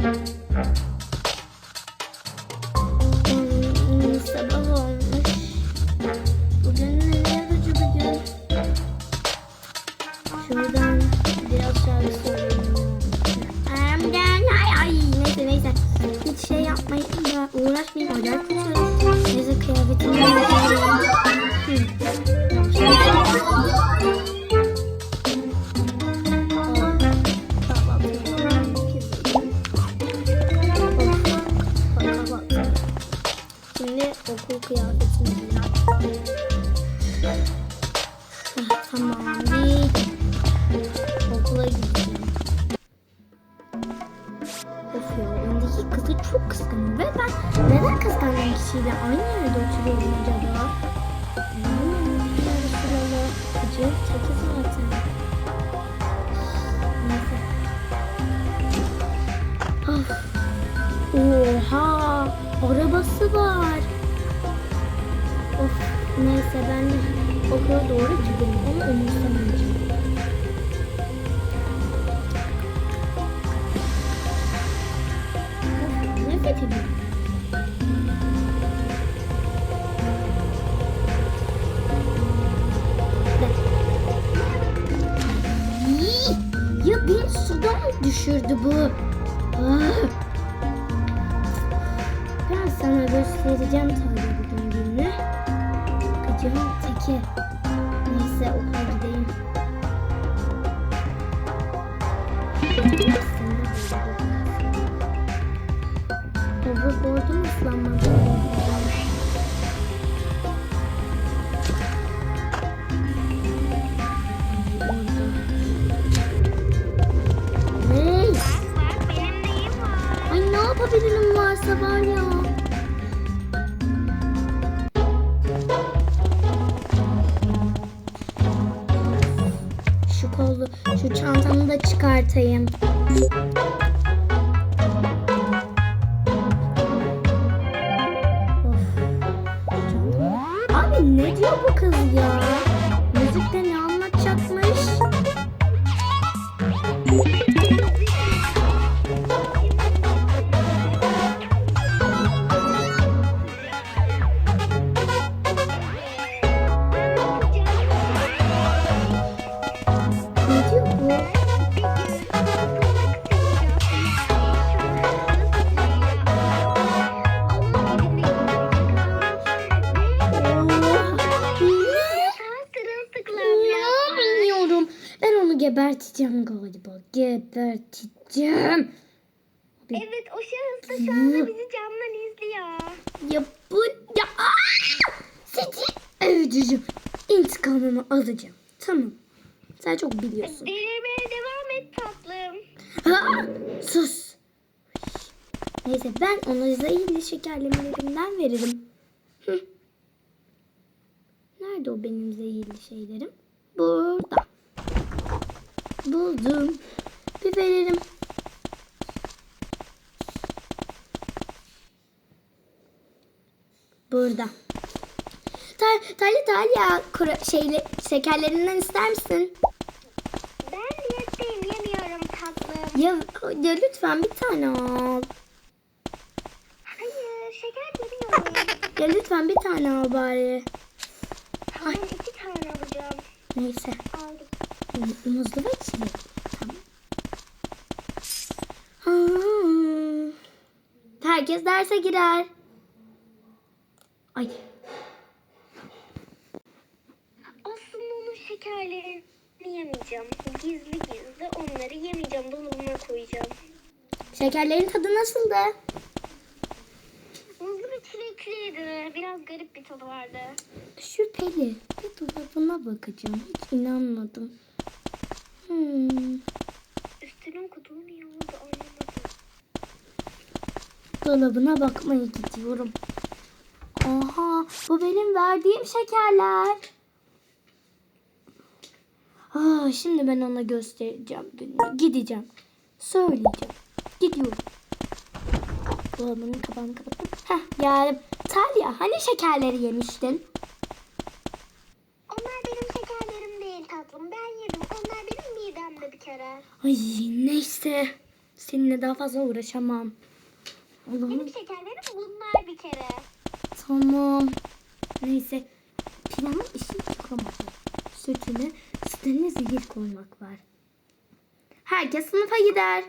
Sabah olmuş. Bugün ne gün. Şuradan biraz şarkı ay ay neyse neyse. Hiç şey yapmayın da uğraşmayın. Acayip Arabası var. Of neyse ben okula doğru gidelim ama umursamayacağım. Nefret ediyorum. Ya beni sudan mı düşürdü bu? Göstereceğim tabii bugün gününü. Gıcığın teki. Neyse okula gideyim. Hoverboard'um ıslanmadı. Çıkartayım. Of. Abi ne diyor bu kız ya? Geberteceğim galiba. Geberteceğim. Evet o şahıs da şu anda bizi camdan izliyor. Ya bu ya! Seni öldüreceğim. İntikamımı alacağım. Tamam. Sen çok biliyorsun. Denemeye devam et tatlım. Aa! Sus. Neyse ben ona zehirli şekerlemelerimden veririm. Hı. Nerede o benim zehirli şeylerim? Burada. Buldum. Bir veririm. Burada. Ta Talya Talya kura- şeyle şekerlerinden ister misin? Ben diyetteyim yemiyorum tatlım. Ya, ya lütfen bir tane al. Hayır şeker yemiyorum. Ya lütfen bir tane al bari. tamam iki tane alacağım. Neyse. Aldım. Çilek. Tamam. Hmm. Herkes derse girer. Ay. Aslında onun şekerlerini yemeyeceğim. Gizli gizli onları yemeyeceğim. Dolabıma koyacağım. Şekerlerin tadı nasıldı? Muzlu ve çilekliydi. Biraz garip bir tadı vardı. Şüpheli. Bir dolabına bakacağım. Hiç inanmadım. Hmm. Üstüne okuduğu niye oldu anlamadım. Dolabına bakmaya gidiyorum. Aha bu benim verdiğim şekerler. Aa, şimdi ben ona göstereceğim. Gideceğim. Söyleyeceğim. Gidiyorum. Dolabının kapağını kapattım. Heh geldim. Talya hani şekerleri yemiştin? Onlar benim şekerlerim değil tatlım. Ben yedim. Onlar benim midemde bir kere. Ay neyse. Seninle daha fazla uğraşamam. Allah'ım Benim şekerlerim bunlar bir kere. tamam. Neyse. Planın işi çıkamadı. Sütüne, sütüne zehir koymak var. Herkes sınıfa gider.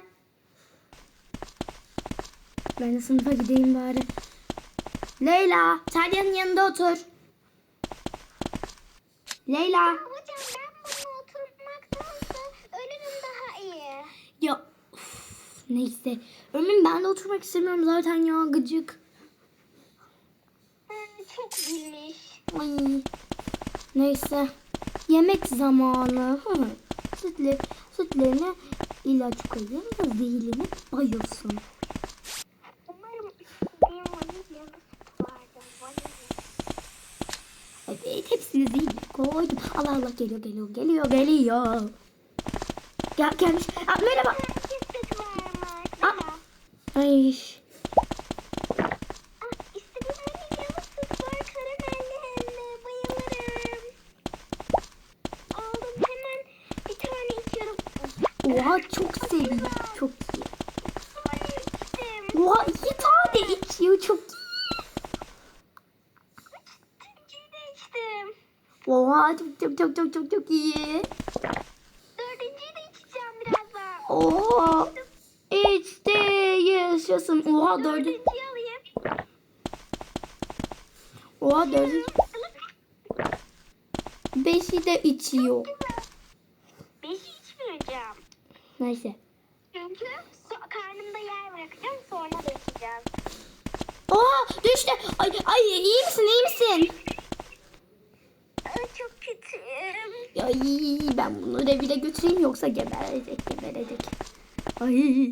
Ben de sınıfa gideyim bari. Leyla, Talya'nın yanında otur. Leyla. Hocam ben bunu oturmaktansa ölümüm daha iyi. Ya uf, neyse. Ömrüm ben de oturmak istemiyorum zaten ya gıcık. Çok bilmiş. Ay. Neyse. Yemek zamanı. Hı. Sütle, sütlerine ilaç koyayım da zehirlenip bayılsın. Umarım benim vanilyalı süt vardı. Vanilya. Evet hepsini zehirle koydum. Allah Allah geliyor geliyor geliyor geliyor. Gel gelmiş. Aa, merhaba. Herkes süt varmış. Aa. Merhaba. Ay. Ah, istediğim vanilyalı süt var. Karamelli hem de. Bayılırım. Aldım hemen bir tane içiyorum. Oha çok seviyorum. Çok iyi. Sonra içtim. Oha iki tane içiyor çok iyi. Üçüncüyü de içtim. Oha çok çok çok çok çok çok iyi. Dördüncüyü de içeceğim birazdan. Oha. İşte yaşasın. Oha dördü. Alayım. Oha dördü. Beşi de içiyor. Beşi içmeyeceğim. Neyse. Çünkü so- karnımda yer bırakacağım sonra da içeceğim. Oha düştü. Ay, ay iyi misin iyi misin? Ay, çok kötüyüm. Ay ben bunu revire götüreyim yoksa geberecek geberecek. Ay.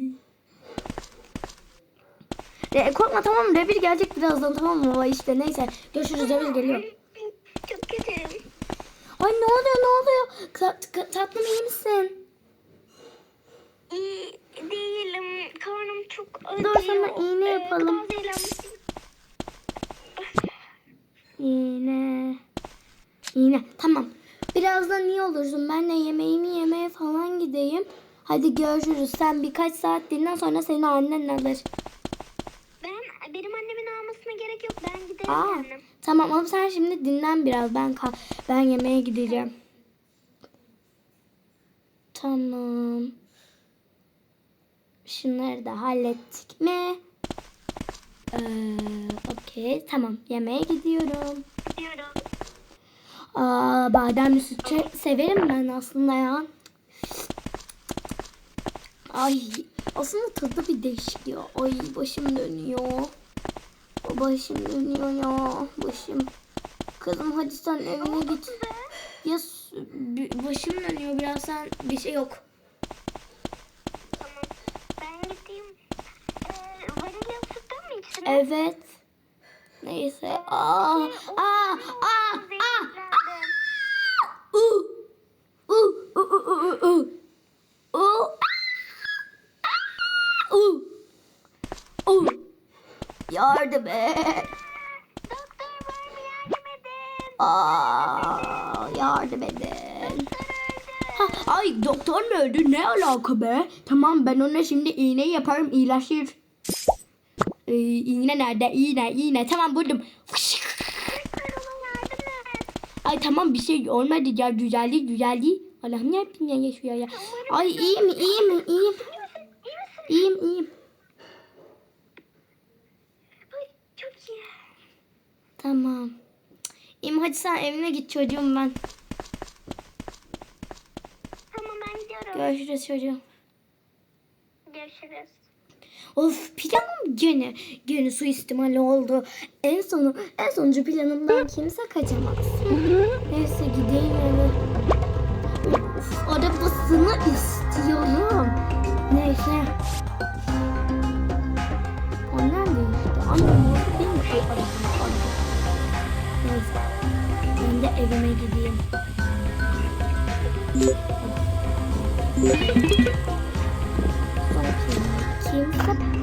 Re, korkma tamam mı? Revir gelecek birazdan tamam mı? İşte neyse. Görüşürüz revir geliyor. Çok kötüyüm. Ay ne oluyor ne oluyor? Tat, tatlım iyi misin? İyi değilim. Karnım çok acıyor. Dur, sana iğne Ee, yapalım. Yine. Yine. Tamam. Birazdan iyi olursun. Ben de yemeğimi yemeye falan gideyim. Hadi görüşürüz. Sen birkaç saat dinlen sonra seni annen alır. Ben benim annemin almasına gerek yok. Ben giderim Aa, tamam ama sen şimdi dinlen biraz. Ben kal ben yemeğe gideceğim. Tamam. Şunları da hallettik mi? Ee, Okey. Tamam. Yemeğe gidiyorum. Gidiyorum. Aa, bademli süt severim ben aslında ya. Ay aslında tadı bir değişik ya. Ay başım dönüyor. Başım dönüyor ya. Başım. Kızım hadi sen evine git. Ya başım dönüyor biraz sen bir şey yok. Tamam. Ben gideyim. Ee? Evet. Neyse. Aa, aa, aa, aa, aa. Uh, uh, uh, uh, uh, uh. Uh. Uh. Uh. Yardım et. Doktor mı yardım edin? Aa, yardım edin. Ha, ay doktor mu öldü? Ne alaka be? Tamam ben ona şimdi iğne yaparım iyileşir. Ee, iğne nerede? İğne, iğne. Tamam buldum. Ay tamam bir şey olmadı ya düzeldi düzeldi. Allah'ım ne yapayım ya yaşıyor ya. Ay iyiyim iyiyim iyiyim. İyiyim iyiyim. Ay, çok iyi. Tamam. Hadi sen evine git çocuğum ben. Tamam ben gidiyorum. Görüşürüz çocuğum. Görüşürüz. Of planım gene gene suistimali oldu. En sonu en sonuncu planımdan kimse kaçamaz. Neyse gideyim eve. Of arabasını istiyorum. Neyse. Annem de işte. Annem olsa benim de arabamı alır. Neyse. De evime gideyim. Kimse